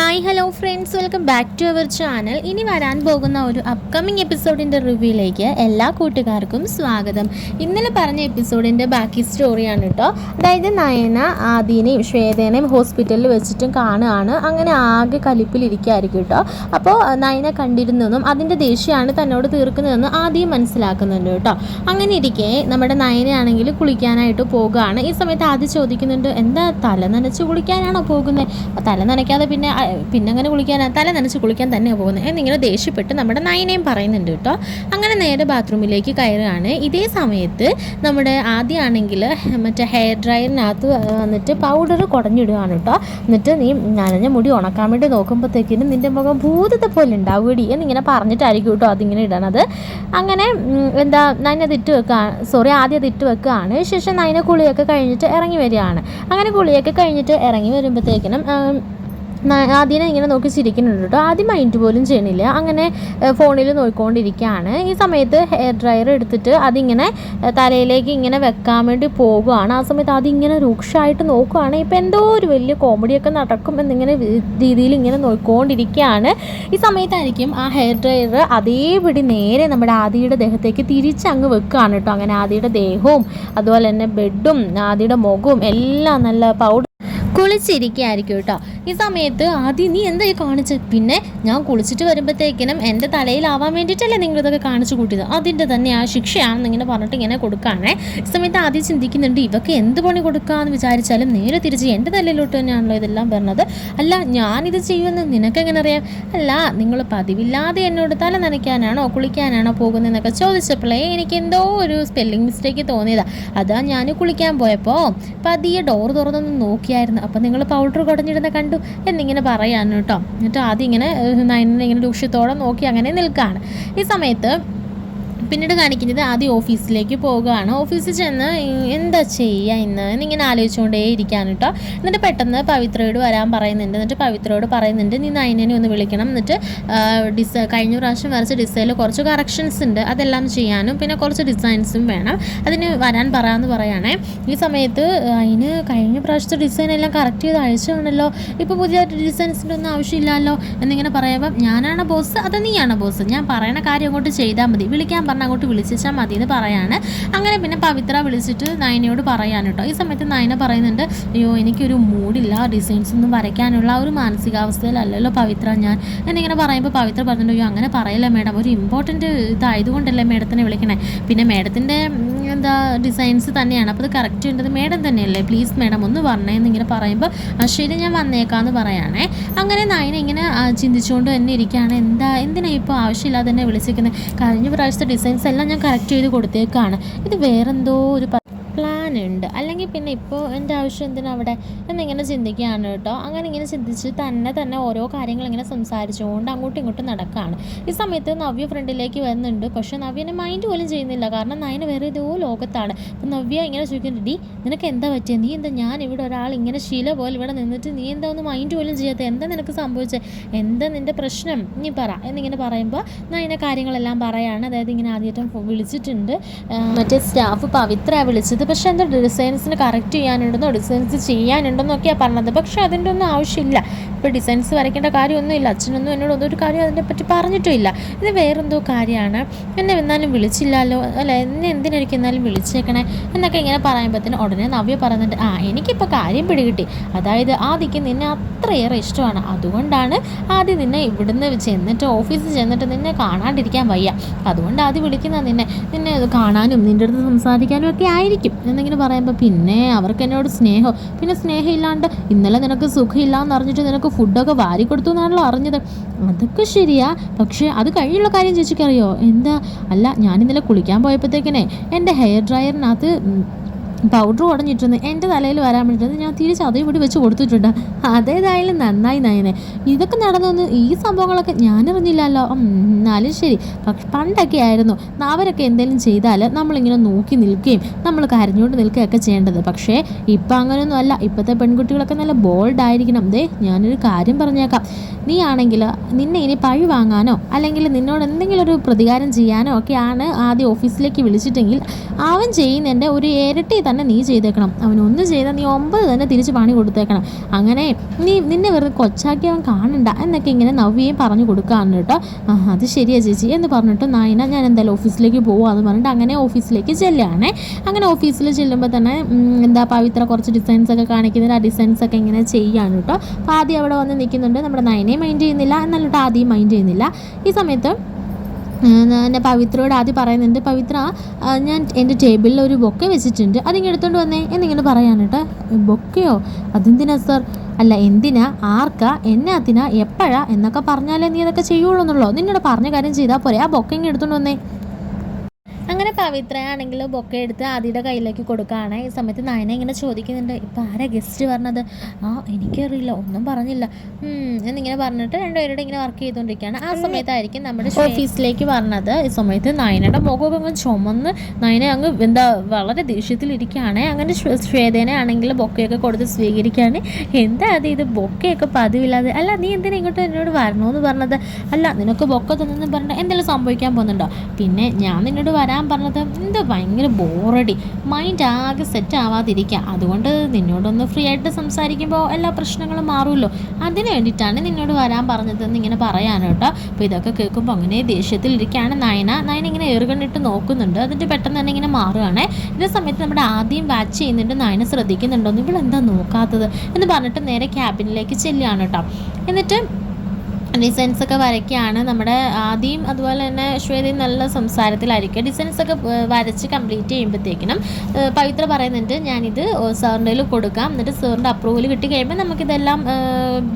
Hi hello friends welcome back to our channel ഇനി വരാൻ പോകുന്ന ഒരു അപ്കമിങ് എപ്പിസോഡിന്റെ റിവ്യൂയിലേക്ക് എല്ലാ കൂട്ടുകാർക്കും സ്വാഗതം. ഇന്നലെ പറഞ്ഞ എപ്പിസോഡിന്റെ ബാക്കി സ്റ്റോറിയാണ് കേട്ടോ അതായത് നയന ആദീനെയും ശ്വേതേനെയും ഹോസ്പിറ്റലിൽ വെച്ചിട്ടും കാണുകയാണ്. അങ്ങനെ ആകെ കലിപ്പിലിരിക്കുകയായിരിക്കും കേട്ടോ അപ്പോൾ നയന കണ്ടിരുന്നതെന്നും അതിന്റെ ദേഷ്യമാണ് തന്നോട് തീർക്കുന്നതെന്ന് ആദ്യം മനസ്സിലാക്കുന്നുണ്ട് കേട്ടോ അങ്ങനെ ഇരിക്കെ നമ്മുടെ നയനയാണെങ്കിൽ കുളിക്കാനായിട്ട് പോകുകയാണ് ഈ സമയത്ത് ആദ്യം ചോദിക്കുന്നുണ്ട് എന്താ തല നനച്ച് കുളിക്കാനാണോ പോകുന്നത് തല നനയ്ക്കാതെ പിന്നെ പിന്നെ അങ്ങനെ കുളിക്കാൻ തല നനച്ച് കുളിക്കാൻ തന്നെയാണ് പോകുന്നത്. എന്നിങ്ങനെ ദേഷ്യപ്പെട്ട് നമ്മുടെ നയനയും പറയുന്നുണ്ട് കേട്ടോ അങ്ങനെ നേരെ ബാത്റൂമിലേക്ക് കയറുകയാണ്. ഇതേ സമയത്ത് നമ്മുടെ ആദ്യമാണെങ്കിൽ മറ്റേ ഹെയർ ഡ്രയറിനകത്ത് വന്നിട്ട് പൗഡർ കുടഞ്ഞിടുകയാണ് കേട്ടോ. എന്നിട്ട് നീ നനഞ്ഞ മുടി ഉണക്കാൻ വേണ്ടി നോക്കുമ്പോഴത്തേക്കിനും നിന്റെ മുഖം ഭൂതത്തെ പോലെ ഉണ്ടാവുകടി എന്നിങ്ങനെ പറഞ്ഞിട്ടായിരിക്കും കേട്ടോ അതിങ്ങനെ ഇടണത്. അങ്ങനെ എന്താ നൈനെ തിട്ട് വെക്കുക സോറി ആദ്യം അത് ഇട്ട് വെക്കുകയാണ് ശേഷം നൈനെ കുളിയൊക്കെ കഴിഞ്ഞിട്ട് ഇറങ്ങി വരികയാണ്. അങ്ങനെ കുളിയൊക്കെ കഴിഞ്ഞിട്ട് ഇറങ്ങി വരുമ്പോഴത്തേക്കിനും ആദ്യം ഇങ്ങനെ നോക്കി ചിരിക്കുന്നുണ്ട് കേട്ടോ ആദ്യം മൈൻഡ് പോലും ചെയ്യണില്ല. അങ്ങനെ ഫോണിൽ നോക്കിക്കൊണ്ടിരിക്കുകയാണ് ഈ സമയത്ത് ഹെയർ ഡ്രയർ എടുത്തിട്ട് അതിങ്ങനെ തലയിലേക്ക് ഇങ്ങനെ വെക്കാൻ വേണ്ടി പോകുകയാണ് ആ സമയത്ത് അതിങ്ങനെ രൂക്ഷമായിട്ട് നോക്കുകയാണ്. ഇപ്പം എന്തോ ഒരു വലിയ കോമഡിയൊക്കെ നടക്കും എന്നിങ്ങനെ രീതിയിൽ ഇങ്ങനെ നോക്കിക്കൊണ്ടിരിക്കുകയാണ് ഈ സമയത്തായിരിക്കും ആ ഹെയർ ഡ്രയർ അതേപടി നേരെ നമ്മുടെ ആദിയുടെ ദേഹത്തേക്ക് തിരിച്ചങ്ങ് വെക്കുകയാണ് കേട്ടോ അങ്ങനെ ആദിയുടെ ദേഹവും അതുപോലെ തന്നെ ബെഡും ആദിയുടെ മുഖവും എല്ലാം നല്ല പൗഡർ കുളിച്ചിരിക്കുകയായിരിക്കും കേട്ടോ ഈ സമയത്ത് ആദ്യം നീ എന്തായി കാണിച്ച്? പിന്നെ ഞാൻ കുളിച്ചിട്ട് വരുമ്പോഴത്തേക്കിനും എന്റെ തലയിലാവാൻ വേണ്ടിയിട്ടല്ലേ നിങ്ങളിതൊക്കെ കാണിച്ചു കൂട്ടിയത്. അതിന്റെ തന്നെ ആ ശിക്ഷയാണെന്ന് ഇങ്ങനെ പറഞ്ഞിട്ട് ഇങ്ങനെ കൊടുക്കുകയാണേ ഈ സമയത്ത് ആദ്യം ചിന്തിക്കുന്നുണ്ട് ഇവക്ക് എന്ത് പണി കൊടുക്കാമെന്ന് വിചാരിച്ചാലും നേരെ തിരിച്ച് എന്റെ തലയിലോട്ട് തന്നെയാണല്ലോ ഇതെല്ലാം പറഞ്ഞത്. അല്ല ഞാനിത് ചെയ്യുമെന്ന് നിനക്കെങ്ങനെ അറിയാം അല്ല നിങ്ങൾ പതിവില്ലാതെ എന്നോട് തല നനയ്ക്കാനാണോ കുളിക്കാനാണോ പോകുന്നതെന്നൊക്കെ ചോദിച്ചപ്പോഴേ എനിക്ക് എന്തോ ഒരു സ്പെല്ലിംഗ് മിസ്റ്റേക്ക് തോന്നിയതാ. അതാ ഞാൻ കുളിക്കാൻ പോയപ്പോൾ പതിയെ ഡോർ തുറന്നൊന്ന് നോക്കിയായിരുന്നു. അപ്പം നിങ്ങൾ പൗഡർ കുടഞ്ഞിടുന്ന കണ്ടു എന്നിങ്ങനെ പറയാൻ കേട്ടോ എന്നിട്ട് ആദ്യം ഇങ്ങനെ നയനെ ഇങ്ങനെ രൂക്ഷത്തോടെ നോക്കി അങ്ങനെ നിൽക്കുകയാണ് ഈ സമയത്ത് പിന്നീട് കാണിക്കുന്നത് ആദ്യം ഓഫീസിലേക്ക് പോവുകയാണ്. ഓഫീസിൽ ചെന്ന് എന്താ ചെയ്യുക ഇന്ന്? എന്നിങ്ങനെ ആലോചിച്ചുകൊണ്ടേ ഇരിക്കാൻ കേട്ടോ എന്നിട്ട് പെട്ടെന്ന് പവിത്രയോട് വരാൻ പറയുന്നുണ്ട്. എന്നിട്ട് പവിത്രയോട് പറയുന്നുണ്ട് നീ നയനെ ഒന്ന് വിളിക്കണം. എന്നിട്ട് ഡിസ കഴിഞ്ഞ പ്രാവശ്യം വരച്ച ഡിസൈനിൽ കുറച്ച് കറക്ഷൻസ് ഉണ്ട്. അതെല്ലാം ചെയ്യാനും പിന്നെ കുറച്ച് ഡിസൈൻസും വേണം. അതിന് വരാൻ പറയാമെന്ന് പറയുകയാണേ ഈ സമയത്ത് അതിന് കഴിഞ്ഞ പ്രാവശ്യത്തെ ഡിസൈൻ എല്ലാം കറക്റ്റ് ചെയ്ത് അയച്ചതാണല്ലോ. ഇപ്പോൾ പുതിയ ഡിസൈൻസിന്റെ ഒന്നും ആവശ്യമില്ലല്ലോ. എന്നിങ്ങനെ പറയുമ്പം ഞാനാണ് ബോസ് അത് നീയാണ് ബോസ് ഞാൻ പറയണ കാര്യം അങ്ങോട്ട് ചെയ്താൽ മതി. വിളിക്കാൻ പറഞ്ഞാൽ അങ്ങോട്ട് വിളിച്ചാൽ മതി എന്ന് പറയാണ്. അങ്ങനെ പിന്നെ പവിത്ര വിളിച്ചിട്ട് നയനയോട് പറയാൻ കേട്ടോ. ഈ സമയത്ത് നയന പറയുന്നുണ്ട് അയ്യോ എനിക്കൊരു മൂഡില്ല ഡിസൈൻസ് ഒന്നും വരയ്ക്കാനുള്ള ഒരു മാനസികാവസ്ഥയിലല്ലല്ലോ പവിത്ര ഞാൻ. എന്നിങ്ങനെ പറയുമ്പോൾ പവിത്ര പറഞ്ഞിട്ട് അയ്യോ അങ്ങനെ പറയല്ല മേഡം ഒരു ഇമ്പോർട്ടന്റ് ഇതായതുകൊണ്ടല്ലേ മേഡത്തിനെ വിളിക്കണേ. പിന്നെ മേഡത്തിന്റെ എന്താ ഡിസൈൻസ് തന്നെയാണ് അപ്പോൾ അത് കറക്റ്റ് ഉണ്ടത് മേഡം തന്നെയല്ലേ? പ്ലീസ് മേഡം ഒന്ന് പറഞ്ഞേ എന്നിങ്ങനെ പറയുമ്പോൾ ആ ശരി ഞാൻ വന്നേക്കാന്ന് പറയാണേ. അങ്ങനെ നയന ഇങ്ങനെ ചിന്തിച്ചുകൊണ്ട് തന്നെ ഇരിക്കുകയാണ് എന്താ എന്തിനാ ഇപ്പോൾ ആവശ്യമില്ലാതെ തന്നെ വിളിച്ചിരിക്കുന്നത് കഴിഞ്ഞ പ്രാവശ്യത്തെ ഡിസൈൻസ് എല്ലാം ഞാൻ കറക്റ്റ് ചെയ്ത് കൊടുത്തേക്കാണ്. ഇത് വേറെന്തോ ഒരു ഉണ്ട് അല്ലെങ്കിൽ പിന്നെ ഇപ്പോൾ എന്റെ ആവശ്യം എന്തിനാ അവിടെ എന്നിങ്ങനെ ചിന്തിക്കുകയാണ് കേട്ടോ. അങ്ങനെ ഇങ്ങനെ ചിന്തിച്ച് തന്നെ തന്നെ ഓരോ കാര്യങ്ങൾ ഇങ്ങനെ സംസാരിച്ചുകൊണ്ട് അങ്ങോട്ടും ഇങ്ങോട്ടും നടക്കുകയാണ്. ഈ സമയത്ത് നവ്യ ഫ്രണ്ടിലേക്ക് വരുന്നുണ്ട്. പക്ഷെ നവ്യനെ മൈൻഡ് പോലും ചെയ്യുന്നില്ല. കാരണം നയന വേറെ ഏതോ ലോകത്താണ്. അപ്പം നവ്യ ഇങ്ങനെ ചോദിക്കുന്നുണ്ട് ഡി നിനക്ക് എന്താ പറ്റിയത് നീ എന്താ ഞാൻ ഇവിടെ ഒരാൾ ഇങ്ങനെ ശീല പോലെ ഇവിടെ നിന്നിട്ട് നീ എന്താ ഒന്ന് മൈൻഡ് പോലും ചെയ്യാത്ത? എന്താ നിനക്ക് സംഭവിച്ചത് എന്താ നിന്റെ പ്രശ്നം? നീ പറ. എന്നിങ്ങനെ പറയുമ്പോൾ നയന കാര്യങ്ങളെല്ലാം പറയാണ്. അതായത് ഇങ്ങനെ ആദ്യമായിട്ടും വിളിച്ചിട്ടുണ്ട്. മറ്റേ സ്റ്റാഫ് പവിത്ര വിളിച്ചത്. പക്ഷെ എന്താ ഡിസൈൻസിന് കറക്റ്റ് ചെയ്യാനുണ്ടെന്നോ ഡിസൈൻസ് ചെയ്യാനുണ്ടെന്നൊക്കെയാണ് പറഞ്ഞത്. പക്ഷേ അതിന്റെ ഒന്നും ആവശ്യമില്ല. ഇപ്പോൾ ഡിസൈൻസ് വരയ്ക്കേണ്ട കാര്യമൊന്നുമില്ല. അച്ഛനൊന്നും എന്നോട് ഒരു കാര്യം അതിനെപ്പറ്റി പറഞ്ഞിട്ടും ഇല്ല ഇത് വേറെന്തോ കാര്യമാണ്. എന്നെ എന്നാലും വിളിച്ചില്ലല്ലോ അല്ല എന്നെ എന്തിനെനിക്ക് എന്നാലും വിളിച്ചേക്കണേ എന്നൊക്കെ ഇങ്ങനെ പറയുമ്പോഴത്തേന് ഉടനെ നവ്യ പറയുന്നുണ്ട് ആ എനിക്കിപ്പോൾ കാര്യം പിടികിട്ടി. അതായത് ആദിക്ക് നിന്നെ അത്രയേറെ ഇഷ്ടമാണ്. അതുകൊണ്ടാണ് ആദ്യം നിന്നെ ഇവിടുന്ന് ചെന്നിട്ട് ഓഫീസിൽ ചെന്നിട്ട് നിന്നെ കാണാണ്ടിരിക്കാൻ വയ്യ. അതുകൊണ്ട് ആദ്യം വിളിക്കുന്ന നിന്നെ നിന്നെ കാണാനും നിന്റെ അടുത്ത് സംസാരിക്കാനും ഒക്കെ ആയിരിക്കും. എന്നിങ്ങനെ പറയുമ്പോൾ പിന്നെ അവർക്ക് എന്നോട് സ്നേഹം. പിന്നെ സ്നേഹം ഇല്ലാണ്ട് ഇന്നലെ നിനക്ക് സുഖമില്ല എന്ന് അറിഞ്ഞിട്ട് നിനക്ക് ഫുഡൊക്കെ വാരി കൊടുത്തു എന്നാണല്ലോ അറിഞ്ഞത്. അതൊക്കെ ശരിയാ. പക്ഷേ അത് കഴിഞ്ഞുള്ള കാര്യം ചേച്ചിക്കറിയോ? എന്താ? അല്ല ഞാൻ ഇന്നലെ കുളിക്കാൻ പോയപ്പോഴത്തേക്കിനെ എന്റെ ഹെയർ ഡ്രയറിനകത്ത് പൗഡർ ഉടഞ്ഞിട്ടുണ്ട്. എന്റെ തലയിൽ വരാൻ വേണ്ടിയിട്ട് ഞാൻ തിരിച്ച് അതേ ഇവിടെ വെച്ച് കൊടുത്തിട്ടുണ്ട്. അതേതായാലും നന്നായി നയനെ. ഇതൊക്കെ നടന്നൊന്ന് ഈ സംഭവങ്ങളൊക്കെ ഞാനറിഞ്ഞില്ലല്ലോ എന്നാലും ശരി. പക്ഷെ പണ്ടൊക്കെ ആയിരുന്നു. അവരൊക്കെ എന്തെങ്കിലും ചെയ്താൽ നമ്മളിങ്ങനെ നോക്കി നിൽക്കുകയും നമ്മൾ കരഞ്ഞുകൊണ്ട് നിൽക്കുകയൊക്കെ ചെയ്യേണ്ടത്. പക്ഷേ ഇപ്പം അങ്ങനെയൊന്നും അല്ല. ഇപ്പോഴത്തെ പെൺകുട്ടികളൊക്കെ നല്ല ബോൾഡ് ആയിരിക്കണം. ദേ ഞാനൊരു കാര്യം പറഞ്ഞേക്കാം. നീ ആണെങ്കിൽ നിന്നെ ഇനി പഴി വാങ്ങാനോ അല്ലെങ്കിൽ നിന്നോട് എന്തെങ്കിലും ഒരു പ്രതികാരം ചെയ്യാനോ ഒക്കെയാണ് ആദ്യം ഓഫീസിലേക്ക് വിളിച്ചിട്ടെങ്കിൽ അവൻ ചെയ്യുന്നതിന്റെ ഒരു ഇരട്ടി തന്നെ നീ ചെയ്തേക്കണം. അവൻ ഒന്ന് ചെയ്താൽ നീ ഒമ്പത് തന്നെ തിരിച്ച് പണി കൊടുത്തേക്കണം. അങ്ങനെ നീ നിന്നെ വെറുതെ കൊച്ചാക്കി അവൻ കാണണ്ട എന്നൊക്കെ ഇങ്ങനെ നവ്യയും പറഞ്ഞു കൊടുക്കാറുണ്ട് കേട്ടോ. അത് ശരിയാ ചേച്ചി എന്ന് പറഞ്ഞിട്ട് നായന ഞാൻ എന്തായാലും ഓഫീസിലേക്ക് പോവാന്ന് പറഞ്ഞിട്ട് അങ്ങനെ ഓഫീസിലേക്ക് ചെല്ലുകയാണേ അങ്ങനെ ഓഫീസിൽ ചെല്ലുമ്പോൾ തന്നെ എന്താ പവിത്ര കുറച്ച് ഡിസൈൻസ് ഒക്കെ കാണിക്കുന്നുണ്ട്. ആ ഡിസൈൻസ് ഒക്കെ ഇങ്ങനെ ചെയ്യാണ് കേട്ടോ. അപ്പോൾ ആദ്യം അവിടെ വന്ന് നിൽക്കുന്നുണ്ട്. നമ്മുടെ നയനെ മൈൻഡ് ചെയ്യുന്നില്ല. എന്നല്ലിട്ട് ആദ്യം മൈൻഡ് ചെയ്യുന്നില്ല. ഈ സമയത്ത് എന്റെ പവിത്രയോട് ആദ്യം പറയുന്നുണ്ട് പവിത്ര? ഞാൻ എന്റെ ടേബിളിൽ ഒരു ബൊക്കെ വെച്ചിട്ടുണ്ട്. അതിങ്ങനെ എടുത്തോണ്ട് വന്നേ. എന്നിങ്ങനെ പറയാനിട്ട് ബൊക്കെയോ? അതെന്തിനാ സർ? അല്ല എന്തിനാ? ആർക്കാ? എന്നാത്തിനാ? എപ്പോഴാ? എന്നൊക്കെ പറഞ്ഞാലേ നീ അതൊക്കെ ചെയ്യുള്ളൂ എന്നുള്ളോ നിന്നോട് പറഞ്ഞ കാര്യം ചെയ്താൽ പോരെ. ആ ബൊക്കെ ഇങ്ങനെ എടുത്തോണ്ട് വന്നേ. പവിത്രയാണെങ്കിൽ ബൊക്കെ എടുത്ത് ആദിയുടെ കയ്യിലേക്ക് കൊടുക്കുകയാണ്. ഈ സമയത്ത് നയന ഇങ്ങനെ ചോദിക്കുന്നുണ്ട് ഇപ്പം ആരാ ഗസ്റ്റ് പറഞ്ഞത് ആ എനിക്കറിയില്ല ഒന്നും പറഞ്ഞില്ല. എന്നിങ്ങനെ പറഞ്ഞിട്ട് രണ്ടുപേരുടെ ഇങ്ങനെ വർക്ക് ചെയ്തുകൊണ്ടിരിക്കുകയാണ്. ആ സമയത്തായിരിക്കും നമ്മുടെ ഓഫീസിലേക്ക് പറഞ്ഞത് ഈ സമയത്ത് നയനയുടെ മുഖമൊക്കെ അങ്ങ് ചുമന്ന് നയന അങ്ങ് എന്താ വളരെ ദേഷ്യത്തിലിരിക്കുകയാണ്. അങ്ങനെ ശ്വ- ശ്വേതേനെ ആണെങ്കിൽ ബൊക്കയൊക്കെ കൊടുത്ത് സ്വീകരിക്കുകയാണ്. എന്താ അത്? ഇത് ബൊക്കയൊക്കെ പതിവില്ലാതെ അല്ല നീ എന്തിനാ ഇങ്ങോട്ട് എന്നോട് വരണമെന്ന് പറഞ്ഞത്? അല്ല നിനക്ക് ബൊക്ക തന്നെന്ന് പറഞ്ഞിട്ട് എന്തെങ്കിലും സംഭവിക്കാൻ പോകുന്നുണ്ടോ? പിന്നെ ഞാൻ നിന്നോട് വരാൻ പറഞ്ഞത് എന്താ ഭയങ്കര ബോറടി. മൈൻഡ് ആകെ സെറ്റ് ആവാതിരിക്കുക അതുകൊണ്ട് നിന്നോടൊന്ന് ഫ്രീ ആയിട്ട് സംസാരിക്കുമ്പോൾ എല്ലാ പ്രശ്നങ്ങളും മാറുമല്ലോ. അതിന് വേണ്ടിയിട്ടാണ് നിന്നോട് വരാൻ പറഞ്ഞതെന്ന് ഇങ്ങനെ പറയാനോ കേട്ടോ. അപ്പോൾ ഇതൊക്കെ കേൾക്കുമ്പോൾ അങ്ങനെ ദേഷ്യത്തിലിരിക്കുകയാണ് നയന. നയന ഇങ്ങനെ ഏറുകണ്ടിട്ട് നോക്കുന്നുണ്ട്. അതിന്റെ പെട്ടെന്ന് തന്നെ ഇങ്ങനെ മാറുകയാണ്. ഇതേ സമയത്ത് നമ്മുടെ ആദ്യം വാച്ച് ചെയ്യുന്നുണ്ട്. നയന ശ്രദ്ധിക്കുന്നുണ്ടോ? ഇവളെന്താ നോക്കാത്തത്? എന്ന് പറഞ്ഞിട്ട് നേരെ ക്യാബിനിലേക്ക് ചെല്ലുകയാണ് കേട്ടോ. എന്നിട്ട് ഡിസൈൻസ് ഒക്കെ വരയ്ക്കുകയാണ്. നമ്മുടെ ആദ്യം അതുപോലെ തന്നെ ശ്വേതി നല്ല സംസാരത്തിലായിരിക്കും. ഡിസൈൻസ് ഒക്കെ വരച്ച് കംപ്ലീറ്റ് ചെയ്യുമ്പോഴത്തേക്കിനും പവിത്ര പറയുന്നുണ്ട് ഞാനിത് സാറിന്റെ കയ്യിൽ കൊടുക്കാം. എന്നിട്ട് സാറിന്റെ അപ്രൂവൽ കിട്ടി കഴിയുമ്പോൾ നമുക്കിതെല്ലാം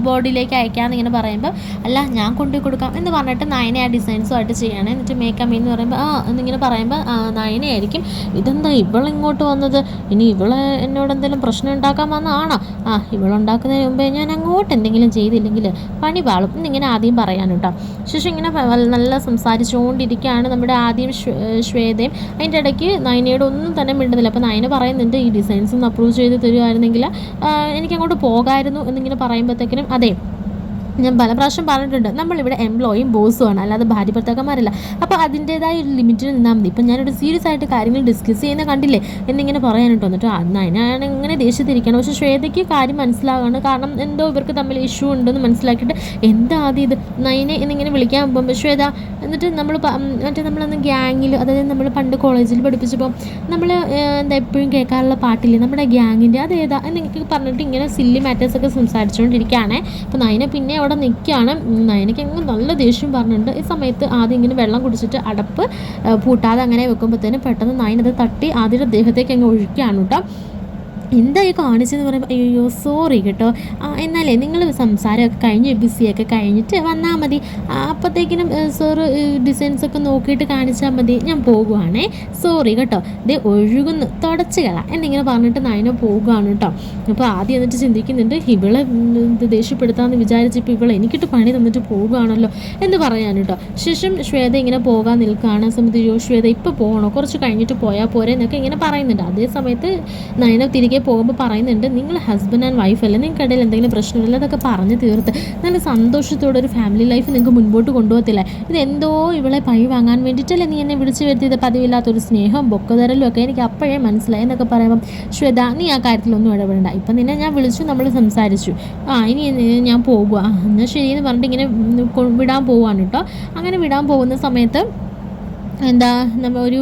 ബോർഡിലേക്ക് അയക്കാമെന്ന് ഇങ്ങനെ പറയുമ്പോൾ അല്ല ഞാൻ കൊണ്ടുപോയി കൊടുക്കാം. എന്ന് പറഞ്ഞിട്ട് നയനെ ആ ഡിസൈൻസുമായിട്ട് ചെയ്യണം. എന്നിട്ട് മേക്കപ്പ് എന്ന് പറയുമ്പോൾ ആ എന്നിങ്ങനെ പറയുമ്പോൾ ആ നയനയായിരിക്കും ഇതെന്താ ഇവളിങ്ങോട്ട് വന്നത്? ഇനി ഇവളെ എന്നോട് എന്തെങ്കിലും പ്രശ്നം ഉണ്ടാക്കാൻ വന്നതാണോ ആ ഇവളുണ്ടാക്കുന്നതിന് മുമ്പേ ഞാൻ അങ്ങോട്ട് എന്തെങ്കിലും ചെയ്തില്ലെങ്കിൽ പണി പാളും. എന്നിങ്ങനെ ആദ്യം പറയാൻ കേട്ടോ ശേഷം ഇങ്ങനെ നല്ല സംസാരിച്ചുകൊണ്ടിരിക്കുകയാണ് നമ്മുടെ ആദ്യം ശ്വ- ശ്വേതയും. അതിന്റെ ഇടയ്ക്ക് നയനയോട് ഒന്നും തന്നെ മിണ്ടുന്നില്ല. അപ്പോൾ നയന പറയുന്നുണ്ട് ഈ ഡിസൈൻസ് ഒന്ന് അപ്രൂവ് ചെയ്ത് തരുമായിരുന്നെങ്കിൽ എനിക്ക് അങ്ങോട്ട് പോകായിരുന്നു എന്നിങ്ങനെ പറയുമ്പോഴത്തേക്കിനും അതെ ഞാൻ പല പ്രാവശ്യം പറഞ്ഞിട്ടുണ്ട് നമ്മളിവിടെ എംപ്ലോയും ബോസും ആണ് അല്ലാതെ ഭാര്യ ഭർത്താക്കന്മാരല്ല. അപ്പോൾ അതിന്റേതായ ഒരു ലിമിറ്റിൽ നിന്നാൽ മതി. ഇപ്പം ഞാനൊരു സീരിയസ് ആയിട്ട് കാര്യങ്ങൾ ഡിസ്കസ് ചെയ്യുന്ന കണ്ടില്ലേ? എന്നിങ്ങനെ പറയാനിട്ട് വന്നിട്ട്. അന്ന് അതിനാണ് ഇങ്ങനെ ദേഷ്യത്തിരിക്കണം പക്ഷേ ശ്വേതയ്ക്ക് കാര്യം മനസ്സിലാവുകയാണ് കാരണം എന്തോ ഇവർക്ക് തമ്മിൽ ഇഷ്യൂ ഉണ്ടെന്ന് മനസ്സിലാക്കിയിട്ട് എന്താ ഇത്? നൈനെ എന്നിങ്ങനെ വിളിക്കാൻ പോകുമ്പോൾ ശ്വേത എന്നിട്ട് നമ്മൾ മറ്റേ നമ്മളന്ന് ഗ്യാങ്ങിൽ അതായത് നമ്മൾ പണ്ട് കോളേജിൽ പഠിപ്പിച്ചപ്പോൾ നമ്മൾ എന്താ എപ്പോഴും കേൾക്കാറുള്ള പാട്ടില്ലേ? നമ്മുടെ ഗ്യാങ്ങിന്റെ അതേതാ? എന്നൊക്കെ പറഞ്ഞിട്ട് ഇങ്ങനെ സില്ലി മാറ്റേഴ്സൊക്കെ സംസാരിച്ചുകൊണ്ടിരിക്കുകയാണ് അപ്പോൾ നൈന പിന്നെ അവിടെ നിൽക്കുകയാണ്. നയനയ്ക്ക് അങ്ങ് നല്ല ദേഷ്യം പറഞ്ഞിട്ടുണ്ട്. ഈ സമയത്ത് ആദ്യം ഇങ്ങനെ വെള്ളം കുടിച്ചിട്ട് അടപ്പ് പൂട്ടാതെ അങ്ങനെ വെക്കുമ്പോഴത്തേനും പെട്ടെന്ന് നയനത് തട്ടി ആദ്യം ദേഹത്തേക്ക് അങ്ങ് ഒഴിക്കുകയാണ് കേട്ടോ. എന്താ ഈ കാണിച്ചെന്ന് പറയുമ്പോൾ അയ്യോ സോറി കേട്ടോ. എന്നാലേ നിങ്ങൾ സംസാരമൊക്കെ കഴിഞ്ഞ് ബിസിയൊക്കെ കഴിഞ്ഞിട്ട് വന്നാൽ മതി. അപ്പോഴത്തേക്കിനും സോറ് ഡിസൈൻസ് ഒക്കെ നോക്കിയിട്ട് കാണിച്ചാൽ മതി. ഞാൻ പോകുവാണേ സോറി കേട്ടോ. ഇത് ഒഴുകുന്നു. തുടച്ച് കളാം. എന്നിങ്ങനെ പറഞ്ഞിട്ട് നയന പോകുകയാണ് കേട്ടോ. അപ്പോൾ ആദ്യം എന്നിട്ട് ചിന്തിക്കുന്നുണ്ട് ഇവളെ ദേഷ്യപ്പെടുത്താമെന്ന് വിചാരിച്ച് വിചാരിച്ചപ്പോൾ ഇവളെ എനിക്കിട്ട് പണി തന്നിട്ട് പോകുകയാണല്ലോ എന്ന് പറയാൻ കേട്ടോ. ശേഷം ശ്വേത ഇങ്ങനെ പോകാൻ നിൽക്കുകയാണ്. സമയത്ത് യോ ശ്വേത ഇപ്പോൾ പോകണോ കുറച്ച് കഴിഞ്ഞിട്ട് പോയാൽ പോരെ എന്നൊക്കെ ഇങ്ങനെ പറയുന്നുണ്ട്. അതേ സമയത്ത് നയന തിരികെ പോകുമ്പോൾ പറയുന്നുണ്ട് നിങ്ങൾ ഹസ്ബൻഡ് ആൻഡ് വൈഫ് അല്ലേ? നിങ്ങൾക്ക് ഇടയിൽ എന്തെങ്കിലും പ്രശ്നമില്ല അതൊക്കെ പറഞ്ഞ് തീർത്ത്. നല്ല സന്തോഷത്തോടെ ഒരു ഫാമിലി ലൈഫ് നിങ്ങൾക്ക് മുൻപോട്ട് കൊണ്ടുപോകത്തില്ലേ? ഇത് എന്തോ ഇവളെ പഴി വാങ്ങാൻ വേണ്ടിയിട്ടല്ലേ നീ എന്നെ വിളിച്ചു വരുത്തിയത്? പതിവില്ലാത്തൊരു സ്നേഹം ബൊക്കതരലും ഒക്കെ എനിക്ക് അപ്പോഴേ മനസ്സിലായി എന്നൊക്കെ പറയുമ്പം ശ്വേത നീ ആ കാര്യത്തിലൊന്നും ഇടപെടണ്ട. ഇപ്പം നിന്നെ ഞാൻ വിളിച്ചു നമ്മൾ സംസാരിച്ചു. ആ ഇനി ഞാൻ പോകുക എന്നാൽ എന്ന് പറഞ്ഞിട്ട് ഇങ്ങനെ വിടാൻ പോവാണ് കേട്ടോ അങ്ങനെ വിടാൻ പോകുന്ന സമയത്ത് എന്താ നമ്മ ഒരു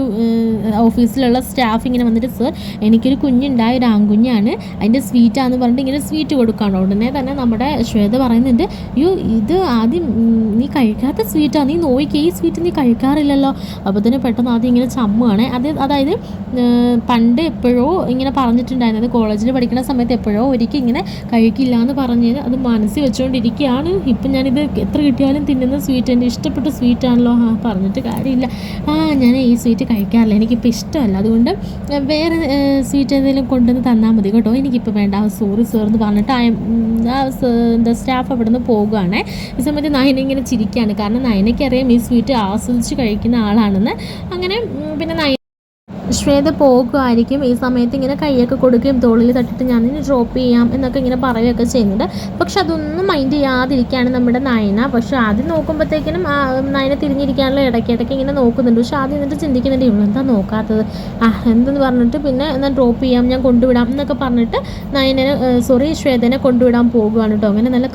ഓഫീസിലുള്ള സ്റ്റാഫ് ഇങ്ങനെ വന്നിട്ട് സർ എനിക്കൊരു കുഞ്ഞുണ്ടായ ഒരു ആൺകുഞ്ഞാണ്. അതിന്റെ സ്വീറ്റാന്ന് പറഞ്ഞിട്ട് ഇങ്ങനെ സ്വീറ്റ് കൊടുക്കുകയാണ് ഉടനെ തന്നെ നമ്മുടെ ശ്വേത പറയുന്നുണ്ട് അയ്യോ ഇത് ആദ്യം നീ കഴിക്കാത്ത സ്വീറ്റാണ് നീ നോയിക്ക് ഈ സ്വീറ്റ് നീ കഴിക്കാറില്ലല്ലോ. അപ്പോൾ തന്നെ പെട്ടെന്ന് ആദ്യം ഇങ്ങനെ ചമ്മുകയാണ് അത് അതായത് പണ്ട് എപ്പോഴോ ഇങ്ങനെ പറഞ്ഞിട്ടുണ്ടായിരുന്നത് കോളേജിൽ പഠിക്കുന്ന സമയത്ത് എപ്പോഴോ ഒരിക്കൽ ഇങ്ങനെ കഴിക്കില്ല എന്ന് പറഞ്ഞ് അത് മനസ്സിൽ വെച്ചുകൊണ്ടിരിക്കുകയാണ് ഇപ്പം ഞാനിത് എത്ര കിട്ടിയാലും തിന്നുന്ന സ്വീറ്റ് എന്റെ ഇഷ്ടപ്പെട്ട സ്വീറ്റാണല്ലോ പറഞ്ഞിട്ട് കാര്യമില്ല. ആ ഞാൻ ഈ സ്വീറ്റ് കഴിക്കാറില്ല. എനിക്കിപ്പോൾ ഇഷ്ടമല്ല. അതുകൊണ്ട് വേറെ സ്വീറ്റ് എന്തെങ്കിലും കൊണ്ടുവന്ന് തന്നാൽ മതി കേട്ടോ. എനിക്കിപ്പോൾ വേണ്ട. ആ സോറി സോർ എന്ന് പറഞ്ഞിട്ട് ആ എന്താ സ്റ്റാഫ് അവിടെ നിന്ന് പോകുകയാണ് ഈ സമയത്ത് നയന ഇങ്ങനെ ചിരിക്കുകയാണ് കാരണം നയനയ്ക്കറിയാം ഈ സ്വീറ്റ് ആസ്വദിച്ച് കഴിക്കുന്ന ആളാണെന്ന്. അങ്ങനെ പിന്നെ നയന ശ്വേത പോകുമായിരിക്കും ഈ സമയത്ത് ഇങ്ങനെ കൈയൊക്കെ കൊടുക്കുകയും തോളിൽ തട്ടിട്ട് ഞാൻ ഡ്രോപ്പ് ചെയ്യാം എന്നൊക്കെ ഇങ്ങനെ പറയുകയൊക്കെ ചെയ്യുന്നുണ്ട്. പക്ഷെ അതൊന്നും മൈൻഡ് ചെയ്യാതിരിക്കുകയാണ് നമ്മുടെ നയന. പക്ഷെ ആദ്യം നോക്കുമ്പോഴത്തേക്കിനും നയന തിരിഞ്ഞിരിക്കാനുള്ള ഇടയ്ക്കിടയ്ക്ക് ഇങ്ങനെ നോക്കുന്നുണ്ട്. പക്ഷെ ആദ്യം എന്നിട്ട് ചിന്തിക്കുന്നുണ്ട് ഇവളെന്താ നോക്കാത്തത്? ആ എന്തെന്ന് പറഞ്ഞിട്ട് പിന്നെ എന്നാൽ ഡ്രോപ്പ് ചെയ്യാം ഞാൻ കൊണ്ടുവിടാം എന്നൊക്കെ പറഞ്ഞിട്ട് നയനെ സോറി ശ്വേതനെ കൊണ്ടുവിടാൻ പോകുകയാണ് കേട്ടോ. അങ്ങനെ നല്ല